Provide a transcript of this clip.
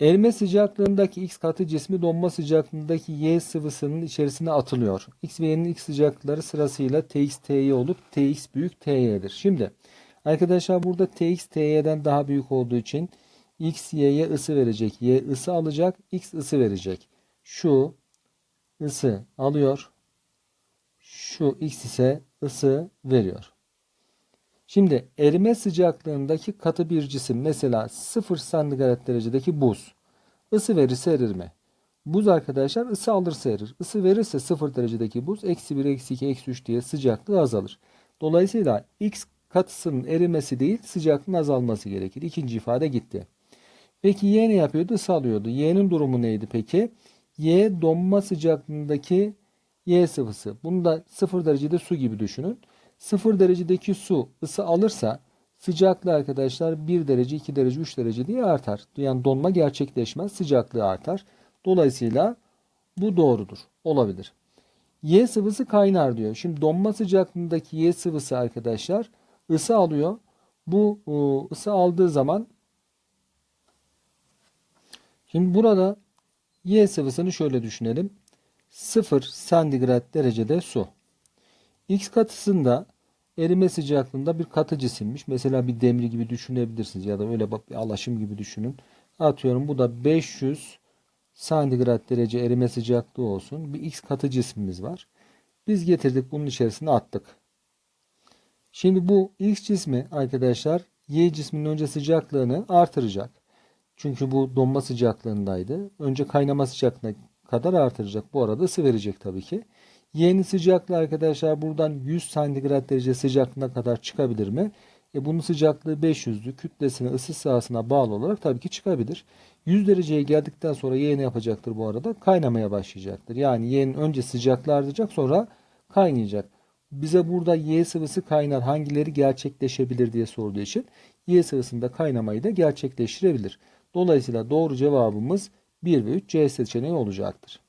Erime sıcaklığındaki X katı cismi donma sıcaklığındaki Y sıvısının içerisine atılıyor. X ve Y'nin X sıcaklıkları sırasıyla Tx, Ty olup Tx büyük Ty'dir. Şimdi arkadaşlar burada Tx, Ty'den daha büyük olduğu için X, Y'ye ısı verecek. Y ısı alacak. X ısı verecek. Şu ısı alıyor. Şu X ise ısı veriyor. Şimdi erime sıcaklığındaki katı bir cisim mesela 0 santigrat derecedeki buz ısı verirse erir mi? Buz arkadaşlar ısı alırsa erir. Isı verirse 0 derecedeki buz eksi 1, eksi 2, eksi 3 diye sıcaklığı azalır. Dolayısıyla X katısının erimesi değil sıcaklığın azalması gerekir. İkinci ifade gitti. Peki Y ne yapıyordu? Isı alıyordu. Y'nin durumu neydi peki? Y donma sıcaklığındaki Y sıvısı. Bunu da 0 derecede su gibi düşünün. 0 derecedeki su ısı alırsa sıcaklığı arkadaşlar 1 derece, 2 derece, 3 derece diye artar. Yani donma gerçekleşmez, sıcaklığı artar. Dolayısıyla bu doğrudur, olabilir. Y sıvısı kaynar diyor. Şimdi donma sıcaklığındaki Y sıvısı arkadaşlar ısı alıyor. Bu ıı, ısı aldığı zaman şimdi burada Y sıvısını şöyle düşünelim. 0 santigrat derecede su. X katısında erime sıcaklığında bir katı cisimmiş. Mesela bir demir gibi düşünebilirsiniz ya da öyle bak bir alaşım gibi düşünün. Atıyorum bu da 500 santigrat derece erime sıcaklığı olsun. Bir X katı cismimiz var. Biz getirdik bunun içerisine attık. Şimdi bu X cismi arkadaşlar Y cisminin önce sıcaklığını artıracak. Çünkü bu donma sıcaklığındaydı. Önce kaynama sıcaklığına kadar artıracak. Bu arada ısı verecek tabii ki. Y'nin sıcaklığı arkadaşlar buradan 100 santigrat derece sıcaklığına kadar çıkabilir mi? E bunun sıcaklığı 500'lü. Kütlesine, ısı sahasına bağlı olarak tabii ki çıkabilir. 100 dereceye geldikten sonra Y yapacaktır bu arada? Kaynamaya başlayacaktır. Yani Y'nin önce sıcaklığı artacak sonra kaynayacak. Bize burada Y sıvısı kaynar hangileri gerçekleşebilir diye sorduğu için Y sıvısında kaynamayı da gerçekleştirebilir. Dolayısıyla doğru cevabımız 1 ve 3 C seçeneği olacaktır.